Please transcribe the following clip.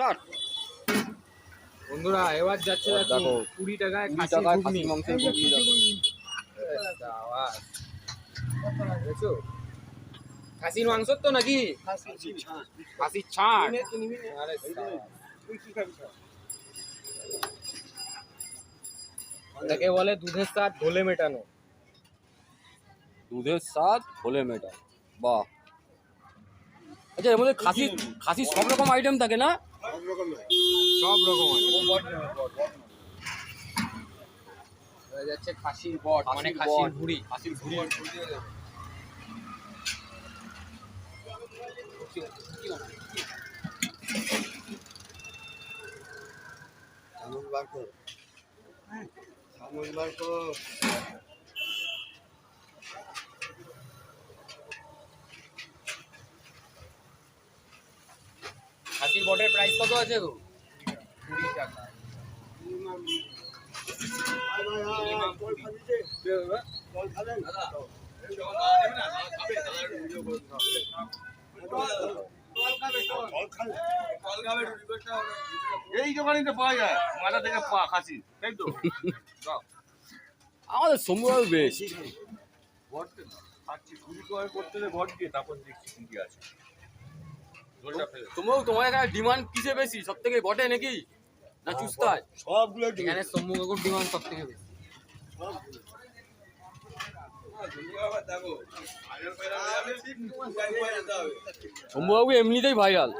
Start বন্ধুরা এবার যাচ্ছে দেখো দেখো, কুড়ি টাকায় কুড়ি খাসি খাসির মাংসের ঘুগনি দেখো। খাসির মাংস তো নাকি? খাসির ছাড় আরে সাবাস। বলে দুধের স্বাদ ঢোলে মেটানো। দুধের স্বাদ হলে মেটা বাহ। আচ্ছা এর মধ্যে খাসি খাসির সব রকম আইটেম থাকে না? সব রকম এবার যাচ্ছে খাসির বট মানে খাসির ভুড়ি। খাসির ভুড়ি। চামচ বার কর। বার কর। খাসির বটের প্রাইস কত আছে গো? কুড়ি টাকা এই দোকানে তো পাওয়া যায়। মাথা থেকে পা খাসি তাই তো? আমাদের সময় বেশ। ভট খাচ্ছি কুড়ি টাকা করতে হলে ভট দিয়ে তারপর দেখছি কি আছে। তোমার তোমার এখানে ডিমান্ড কিসে বেশি? সব থেকে বটে নাকি? না চুস্তায়? সবগুলো এখানে সম্মু কাকুর ডিমান্ড সব থেকে বেশি শম্ভুবাবু এমনিতেই ভাইরাল